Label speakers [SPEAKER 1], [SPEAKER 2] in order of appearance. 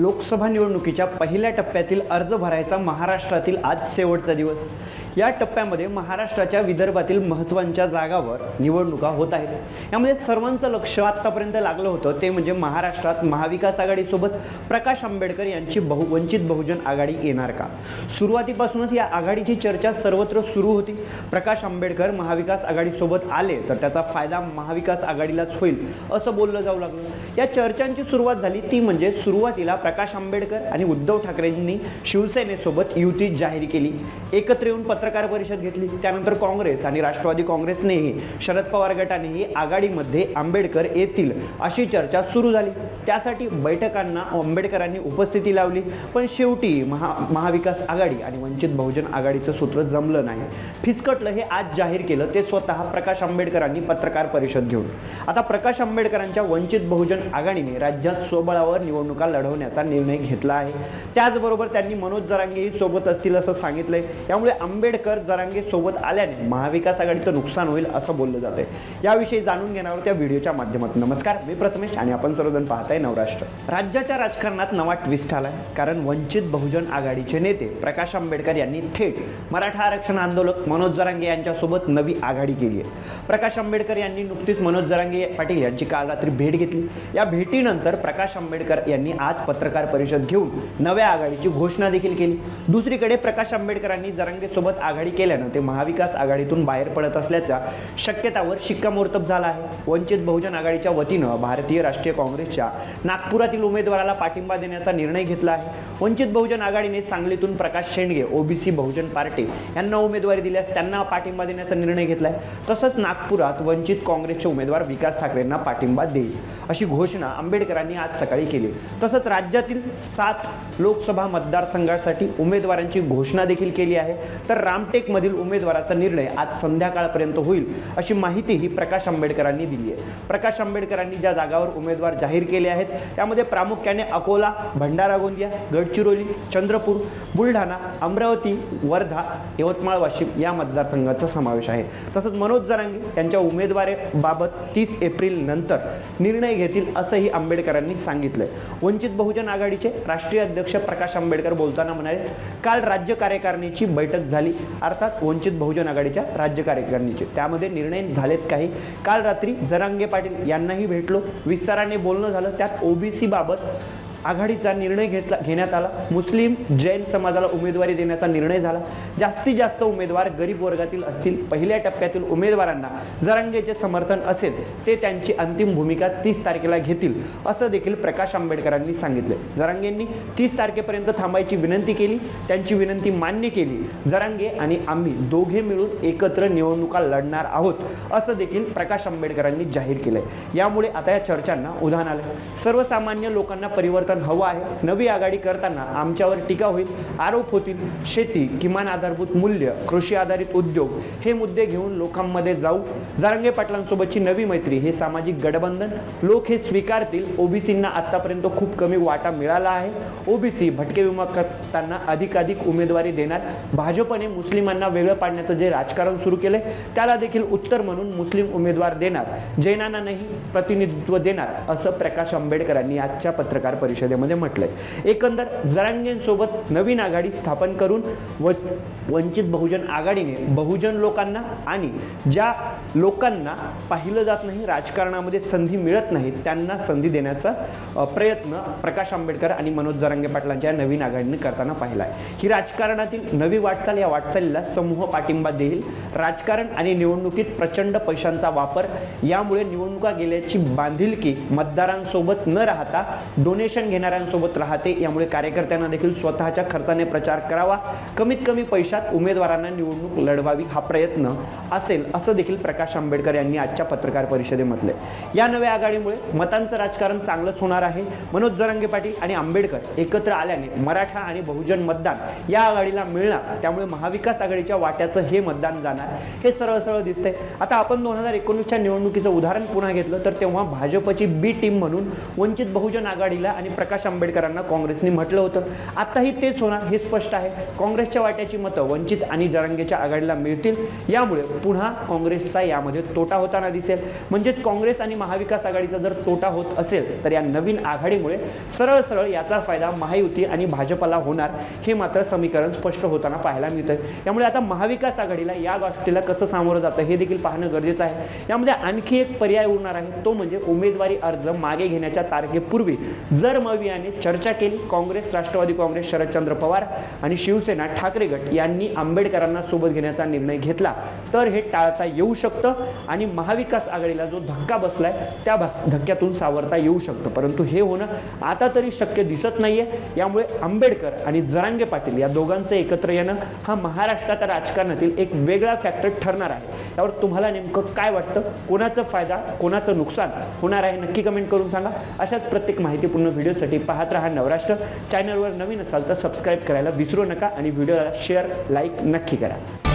[SPEAKER 1] लोकसभा निवडणुकीच्या पहिल्या टप्प्यातील अर्ज भरायचा महाराष्ट्रातील आज शेवटचा दिवस. या टप्प्यामध्ये महाराष्ट्राच्या विदर्भातील महत्त्वाच्या जागावर निवडणुका होत आहेत. यामध्ये सर्वांचं लक्ष आत्तापर्यंत लागलं होतं. ते म्हणजे महाराष्ट्रात महाविकास आघाडीसोबत प्रकाश आंबेडकर यांची बहु वंचित बहुजन आघाडी येणार का? सुरुवातीपासूनच या आघाडीची चर्चा सर्वत्र सुरू होती. प्रकाश आंबेडकर महाविकास आघाडीसोबत आले तर त्याचा फायदा महाविकास आघाडीलाच होईल असं बोललं जाऊ लागलं. या चर्चांची सुरुवात झाली. ती म्हणजे सुरुवातीला प्रकाश आंबेडकर आणि उद्धव ठाकरेंनी शिवसेनेसोबत युती जाहीर केली. एकत्र येऊन पत्रकार परिषद घेतली. त्यानंतर काँग्रेस आणि राष्ट्रवादी काँग्रेसनेही शरद पवार गटानेही आघाडीमध्ये आंबेडकर येतील अशी चर्चा सुरू झाली. त्यासाठी बैठकांना आंबेडकरांनी उपस्थिती लावली. पण शेवटी महा महाविकास आघाडी आणि वंचित बहुजन आघाडीचं सूत्र जमलं नाही. फिसकटलं हे आज जाहीर केलं ते स्वतः प्रकाश आंबेडकरांनी पत्रकार परिषद घेऊन. आता प्रकाश आंबेडकरांच्या वंचित बहुजन आघाडीने राज्यात स्वबळावर निवडणुका लढवण्याचा निर्णय घेतला आहे. त्याचबरोबर त्यांनी मनोज जरांगेही सोबत असतील असं सांगितलं आहे त्यामुळे आंबेडकर जरांगे सोबत आल्याने महाविकास आघाडीचं नुकसान होईल असं बोललं जातंय. याविषयी जाणून घेणार त्या व्हिडिओच्या माध्यमातून. नमस्कार मी प्रथमेश आणि आपण सर्वजण पाहताय नवराष्ट्र. राज्याच्या राजकारणात नवा ट्विस्ट आलाय. कारण वंचित बहुजन आघाडीचे नेते प्रकाश आंबेडकर यांनी थेट मराठा आरक्षण आंदोलक मनोज जरांगे यांच्यासोबत नवी आघाडी केली आहे. प्रकाश आंबेडकर यांनी नुकतीच मनोज जरांगे पाटील यांची काल रात्री भेट घेतली. या भेटीनंतर प्रकाश आंबेडकर यांनी आज पत्र पत्रकार परिषद घेऊन नव्या आघाडीची घोषणा देखील केली. दुसरीकडे प्रकाश आंबेडकरांनी जरांगेसोबत आघाडी केल्यानं ते महाविकास आघाडीतून बाहेर पडत असल्याच्या शक्यतावर शिक्कामोर्तब झाला आहे. वंचित बहुजन आघाडीच्या वतीनं भारतीय राष्ट्रीय काँग्रेसच्या नागपुरातील उमेदवाराला पाठिंबा देण्याचा निर्णय घेतला आहे. वंचित बहुजन आघाडीने सांगलीतून प्रकाश शेंडगे ओबीसी बहुजन पार्टी यांना उमेदवारी दिल्यास त्यांना पाठिंबा देण्याचा निर्णय घेतला आहे तसंच नागपुरात वंचित काँग्रेसचे उमेदवार विकास ठाकरेंना पाठिंबा देईल अशी घोषणा आंबेडकरांनी आज सकाळी केली. तसंच राज्य राज्यातील सात लोकसभा मतदारसंघासाठी उमेदवारांची घोषणा देखील केली आहे. तर रामटेकमधील उमेदवाराचा निर्णय आज संध्याकाळपर्यंत होईल अशी माहितीही प्रकाश आंबेडकरांनी दिली आहे. प्रकाश आंबेडकरांनी ज्या जागावर उमेदवार जाहीर केले आहेत त्यामध्ये प्रामुख्याने अकोला भंडारा गोंदिया गडचिरोली चंद्रपूर बुलढाणा अमरावती वर्धा यवतमाळ वाशिम या मतदारसंघाचा समावेश आहे. तसंच मनोज जरांगे यांच्या उमेदवारीबाबत तीस एप्रिल नंतर निर्णय घेतील असंही आंबेडकरांनी सांगितलंय. वंचित बहुजन आघाडीचे राष्ट्रीय अध्यक्ष प्रकाश आंबेडकर बोलताना म्हणाले काल राज्य कार्यकारिणीची बैठक झाली अर्थात वंचित बहुजन आघाडीच्या राज्य कार्यकारिणीची. त्यामध्ये निर्णय झालेत काही. काल रात्री जरांगे पाटील यांनाही भेटलो. विस्ताराने बोलणं झालं. त्यात ओबीसी बाबत आघाडीचा निर्णय घेतला घेण्यात आला. मुस्लिम जैन समाजाला उमेदवारी देण्याचा निर्णय झाला. जास्तीत जास्त उमेदवार गरीब वर्गातील असतील. पहिल्या टप्प्यातील उमेदवारांना जरांगेचे समर्थन असेल ते त्यांची अंतिम भूमिका तीस तारखेला घेतील असं देखील प्रकाश आंबेडकरांनी सांगितले. जरांगेंनी तीस तारखेपर्यंत थांबायची विनंती केली. त्यांची विनंती मान्य केली. जरांगे आणि आम्ही दोघे मिळून एकत्र निवडणुका लढणार आहोत असं देखील प्रकाश आंबेडकरांनी जाहीर केलंय. यामुळे आता या चर्चांना उधाण आलं सर्वसामान्य लोकांना परिवर्तन हवं आहे. नवी आघाडी करताना आमच्यावर टीका होईल आरोप होतील. शेती किमान आधारभूत मूल्य कृषी आधारित उद्योग हे मुद्दे घेऊन लोकांमध्ये जाऊ. जारंगे पाटलांसोबतची नवी मैत्री हे सामाजिक गठबंधन लोक हे स्वीकारतील. ओबीसींना आतापर्यंत खूप कमी वाटा मिळाला आहे. ओबीसी भटके विमुक्तांना अधिकाधिक उमेदवारी देणार. भाजपने मुस्लिमांना वेगळं पाडण्याचं जे राजकारण सुरू केलंय त्याला देखील उत्तर म्हणून मुस्लिम उमेदवार देणार. जैनांना नाही प्रतिनिधित्व देणार असं प्रकाश आंबेडकरांनी आजच्या पत्रकार परिषदेमध्ये म्हटलंय. एकंदर जरांगेंसोबत नवीन आघाडी स्थापन करून व वंचित बहुजन आघाडीने बहुजन लोकांना आणि ज्या लोकांना पाहिलं जात नाही राजकारणामध्ये संधी मिळत नाही त्यांना संधी देण्याचा प्रयत्न प्रकाश आंबेडकर आणि मनोज जरांगे पाटलांच्या नवीन आघाडीने करताना पाहिला आहे ही राजकारणातील नवी वाटचाल या वाटचालीला समूह पाठिंबा देईल. राजकारण आणि निवडणुकीत प्रचंड पैशांचा वापर यामुळे निवडणुका गेल्याची बांधिलकी मतदारांसोबत न राहता डोनेशन घेणाऱ्यांसोबत राहते. यामुळे कार्यकर्त्यांना देखील स्वतःच्या खर्चाने प्रचार करावा. कमीत कमी पैशात उमेदवारांना निवडणूक लढवावी हा प्रयत्न असेल असं देखील प्रकाश आंबेडकर यांनी आजच्या पत्रकार परिषदेत म्हटले या नव्या आघाडीमुळे मतांचं राजकारण चांगलंच होणार आहे. मनोज जरांगे पाटील आणि आंबेडकर एकत्र आल्याने मराठा आणि बहुजन मतदान या आघाडीला मिळणार. त्यामुळे महाविकास आघाडीच्या वाट्याचं हे मतदान जाणार. हे सरळ सरळ दिसतंय. आता आपण दोन हजार एकोणीसच्या निवडणुकीचं उदाहरण पुन्हा घेतलं तर तेव्हा भाजपची बी टीम म्हणून वंचित बहुजन आघाडीला आणि प्रकाश आंबेडकरांना काँग्रेसने म्हटलं होतं. आताही तेच होणार हे स्पष्ट आहे. काँग्रेसच्या वाट्याची मतं वंचित आणि जरांगेच्या आघाडीला मिळतील. यामुळे पुन्हा काँग्रेसचा यामध्ये तोटा होताना दिसेल. म्हणजेच काँग्रेस आणि महाविकास आघाडीचा जर तोटा होत असेल तर या नवीन आघाडीमुळे सरळ सरळ याचा फायदा महायुती आणि भाजपला होणार हे मात्र समीकरण स्पष्ट होताना पाहायला मिळतं यामुळे आता महाविकास आघाडीला या गोष्टीला कसं सामोरं जातं हे देखील पाहणं गरजेचं आहे. यामध्ये आणखी एक पर्याय उरणार आहे तो म्हणजे उमेदवारी अर्ज मागे घेण्याच्या तारखेपूर्वी जर मवियाने चर्चा केली. काँग्रेस राष्ट्रवादी काँग्रेस शरदचंद्र पवार आणि शिवसेना ठाकरे गट यांनी आंबेडकरांना सोबत घेण्याचा निर्णय घेतला. तर हे टाळता येऊ शकतं आणि महाविकास आघाडीला जो धक्का बसलाय त्या धक्क्यातून सावरता येऊ शकतं. परंतु हे होणं आता तरी शक्य दिसत नाहीये. यामुळे आंबेडकर आणि जरांगे पाटील या दोघांचं एकत्र येणं हा महाराष्ट्राच्या राजकारणातील एक वेगळा फॅक्टर ठरणार आहे. त्यावर तुम्हाला नेमकं काय वाटतं? कोणाचा फायदा कोणाचं नुकसान होणार आहे? नक्की कमेंट करून सांगा. अशाच प्रत्येक माहितीपूर्ण व्हिडिओसाठी पाहत राहा नवराष्ट्र. चॅनलवर नवीन असाल तर सबस्क्राईब करायला विसरू नका आणि व्हिडिओला शेअर लाईक नक्की करा.